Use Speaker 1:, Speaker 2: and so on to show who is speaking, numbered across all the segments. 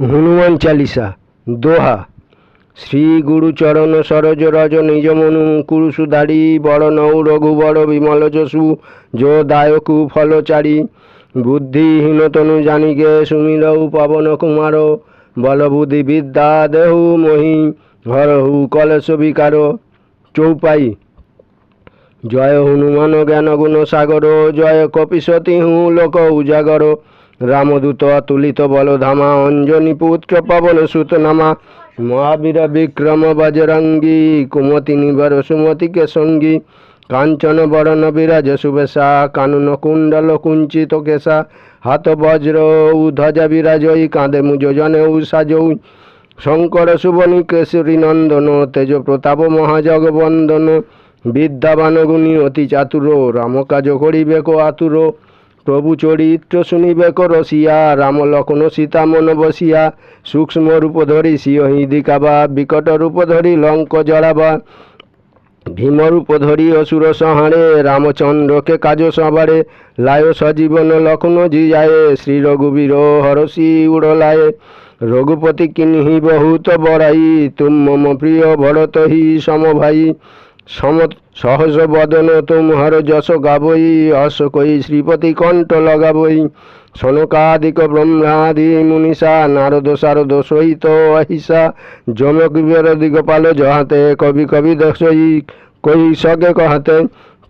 Speaker 1: হনুমান চালিসা, দোহা। শ্রী গুরুচরণ সরজ রজ নিজ মনু কুরুষু দাড়ি, বড় নৌ রঘুবর বিমল যশু, যো দায়কু ফলচারী বুদ্ধিহীন তনু জানিগে সুমিরৌ পবন কুমার বল বুদ্ধি বিদ্যা দেহু মহি, হরহু কলস বিকার। চৌপাই। জয় হনুমান জ্ঞান গুণ সাগর, জয় কপিসতী হু লোক উজাগর। রামদূত অতুলিত বলধামা, অঞ্জনী পুত্র পবন সুত নামা। মহাবীর বিক্রম বজরঙ্গী, কুমতি নিবর সুমতিকে সঙ্গী কাঞ্চন বরণ বিরাজ সুবেশা, কানন কুণ্ডল কুঞ্চিত কেশা। হাত বজ্র ধ্বজা বিরাজই কাঁধে মুজ জনে সাজৌ শঙ্কর সুবনি কেশরী নন্দন, তেজ প্রতাপ মহাজগবন্দন বিদ্যাবান গুণী অতি চাতুর রাম কাজ করিবে কো আতুর। প্রভু চরিত্র শুনিবে রসিয়া রাম লক্ষণ সীতা মন বসিয়া, সূক্ষ্ম রূপ ধরি সিংহী দিকাবা বিকট রূপ ধরি লঙ্ক জড়াবা ভীমরূপ ধরি অসুর সংহারে রামচন্দ্রকে কাজ সবারে লায় সজীবন লক্ষ্ণ জিয়ায়ে, শ্রী রঘুবীর হরসি উড়লায়ে, রঘুপতি কিনহি বহুত বড়াই, তুম মম প্রিয় ভরত হি সমভাই সম সহজ বদন তোমার যশ গাবই অস কই শ্রীপতি কণ্ঠ লগাবই সনকাদিক ব্রহ্মাদি মুনিষা, নারদ শারদ সহিত অহিষা। যমক দিগপাল জহাতে কবি কবি দশই, কই সগে কহাতে?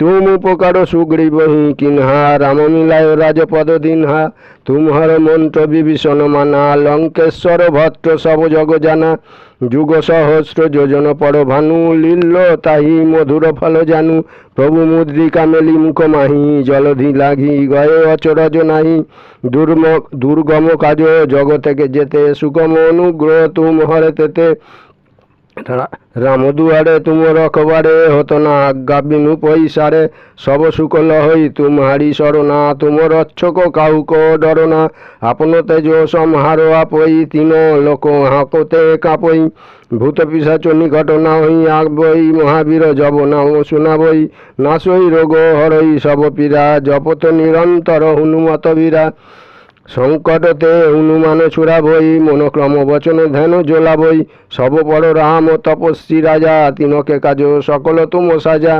Speaker 1: তুম উপকার সুগ্রীবহি কিনহা রাম মিলায় রাজপদ দিনহা তুমহর মন্ত্র বিভীষণ মানা লঙ্কেশ্বর ভট্ট সব জগ জানা যুগ সহস্র যোজন পর ভানু লীল্ল তাহি মধুর ফল জানু প্রভু মুদ্রিকা মেলি মুখ মাহি জলধি লাগি গয়ে অচরজ নাহি দুর্ম দুর্গম কাজ জগতেকে যেতে সুগম অনুগ্রহ তুম হরে তেতে ରାମ ଦୁଆରେ ତୁମ ରଖବାରେ ହତନା ଆଜ୍ଞା ବିନୁ ପଇସାରେ ସବୁ ଶୁକଲ ହୋଇ ତୁମ ହାଡ଼ି ସରନା ତୁମର ଅଛକ କାହୁକ ଡରନା ଆପଣ ତେଜ ସମହାର ଆପଇ ତିନ ଲୋକ ହାକତେ କାପଇ ଭୂତ ପିସା ଚୁନି ଘଟନା ହୋଇ ଆଗ ମହାବୀର ଜବ ନା ଶୁନା ବଇ ନାଶ ରୋଗ ହରଇ ସବ ପିରା ଜପତ ନିରନ୍ତର ହୁନୁମତ ବିରା সংকটতে হনুমান ছুড়াবই মনোক্রম বচন ধ্যান জোলাবই সব বড় রাম ও তপস্বী রাজা, তিনকে কাজ সকল তুম সাজা।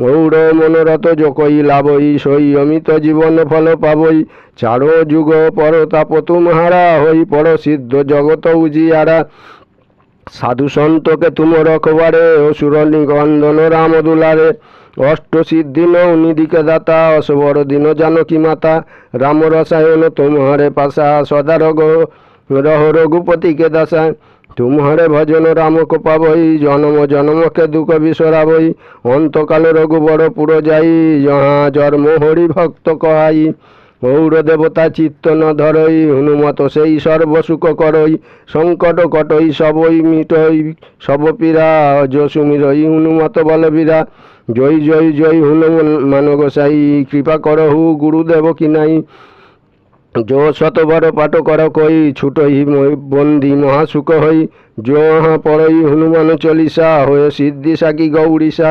Speaker 1: গৌর মনোরথ জকই লাভই, সই অমিত জীবন ফল পাবই। চারো যুগ পর পরতাপ তুমহারা হই পর সিদ্ধ জগত উজিয়ারা। সাধু সন্তকে তুম রখবারে, অসুর নিগন্ধন রাম দুলারে। অষ্ট সিদ্ধি নিদিকে দাতা অশবর দিন জানকী মাতা। রাম রসায়ন তোমারে পাশা সদা রঘ রহ রঘুপতিকে দাসা তুমহারে ভজন রামক পাবই জনম জনমকে দুঃখ বিসরাবই অন্তকালে রঘুবর পুর যাই জহা জন্ম হরি ভক্ত কহাই। গৌর দেবতা চিত্ত ন ধরই, হনুমত সেই সর্বসুখ করই, সংকট কটই সবই মিটই, সব পীরা যশুমিরই হনুমত বলবীরা। জয় জয় জয় হনুমান মান গোসাই, কৃপা করহু গুরুদেব কি নাই। যো শতবর পাঠ কর কই, ছুটই বন্দি মহাসুখ হই। যো হা পড়ই হনুমান চলিসা, হয়ে সিদ্ধি সাকি গৌরীসা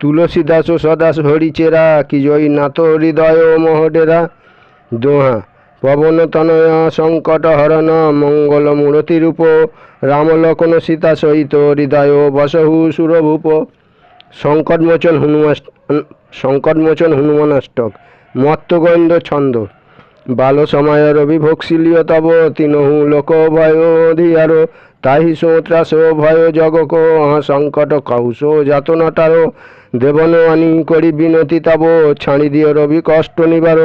Speaker 1: তুলসী দাস সদাস হরিচেরা কি জয়ী নাথ হৃদয় মহডেরা দোহা, পবন তনয়, সংকট হরণ, মঙ্গল মূরতি রূপ, রাম লক্ষণ সীতা সহিত হৃদয় বসহু সুরভূপ। সংকটমোচন হনুমান সংকটমোচন হনুমানাষ্টক মত্তগন্ধ ছন্দ। বাল সময় রবি ভোক্সিলিয় তব, তিনহু লোক ভয় ধিয়ার তাহি সোত্রাস ভয় জগক সংকট কৌশ যাতনাটার। দেবন আনি করি বিনতি তব ছাড়ি দিয় রবি কষ্ট নিবার।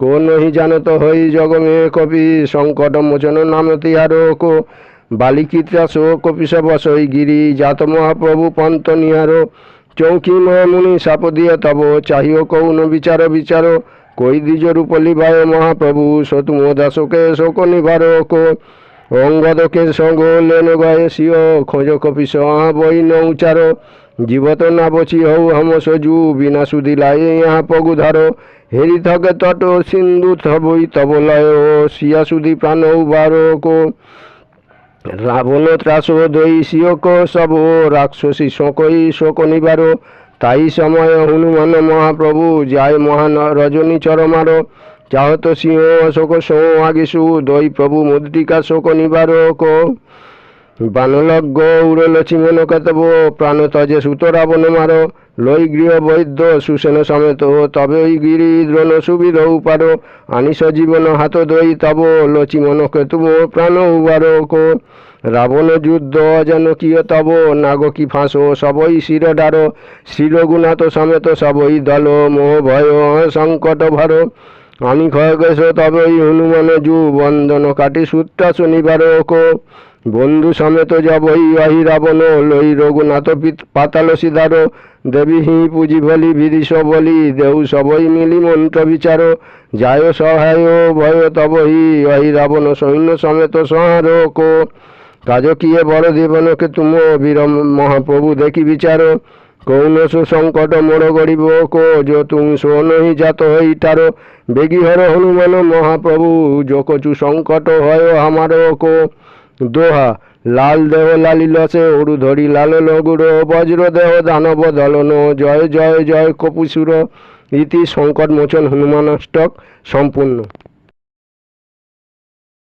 Speaker 1: কোন হি জানত হই জগমে কবি, সংকট মোচন নাম তিহার কো। বালিকিত্রাস কপিস বসই গিরি, জাত মহাপ্রভু পন্ত নিহার চৌকি মুনি সাপ দিয়ে তব, চাহিও কৌন বিচার বিচার। কই দ্বিজ রূপলি ভাই মহাপ্রভু সতুম দাসকে শোক নিবারক অঙ্গদকে সঙ্গ লেন গয়ে সিও, খোঁজ কপিস বই নৌচার। জীবত না বচি হউ হম সজু বিনা সুদিলাই ইহা পগুধার হেরি থকে তট সিন্ধু থবই তব লয় সিয়া সুদি প্রাণ বারক রাবণ ত্রাস দই শিওক সব, রাক্ষসী শোকই শোক নিবার। তাই সময় হনুমান মহাপ্রভু যায় মহান রজনী চরমার। চাহত সিংহ অশোক সৌ আগিসু দৈ প্রভু মুদ্রিকা শোক নিবারক বানলজ্ঞ উড়লছি মন কেতব প্রাণ তজে সুত রাবণ মার, লই গৃহ বৈদ্য সুসেন সমেত তবে ওই গিরি দ্রোণ সুবিধ পার আনিস জীবন হাত দই তব লচি মন কেতুব প্রাণ উবার কো রাবণ যুদ্ধ যেন কিয় তব নাগকি ফাঁসো, সবই শির ডার, শ্রী রঘুনাথ সমেত সবই দল, মোহ ভয় সংকট ভর। আমি খয়গেশ তবেই হনুমান জু বন্দন কাটি সূত্রা শনিবারক। বন্ধু সমেত যাবই আহি রাবণ লই রঘুনাথ পাতাল সিদার দেবী হি পুঁজি বলি, বিদিশ বলি, দেউ সবই মিলি মন্ত্র বিচার। যায় সহায়, ভয় তবহি অহি রাবণ সৈন্য সমেত সংহারক। কাজ কিয়ে বড় দেবনকে তুম বীর মহাপ্রভু দেখি বিচার। কৌনস সংকট মোর গরিব কো যো তুম সোনহি জাত হইতার বেগি হর হনুমান মহাপ্রভু, যো কচু সংকট হয় আমার কো দোহা। লাল দেহ লালিল লসে অরু ধরি লাল লগুড় বজ্র দেহ দানব দলন। জয় জয় জয় কপুসুর ইতি সংকট মোচন হনুমানাষ্টক সম্পূর্ণ।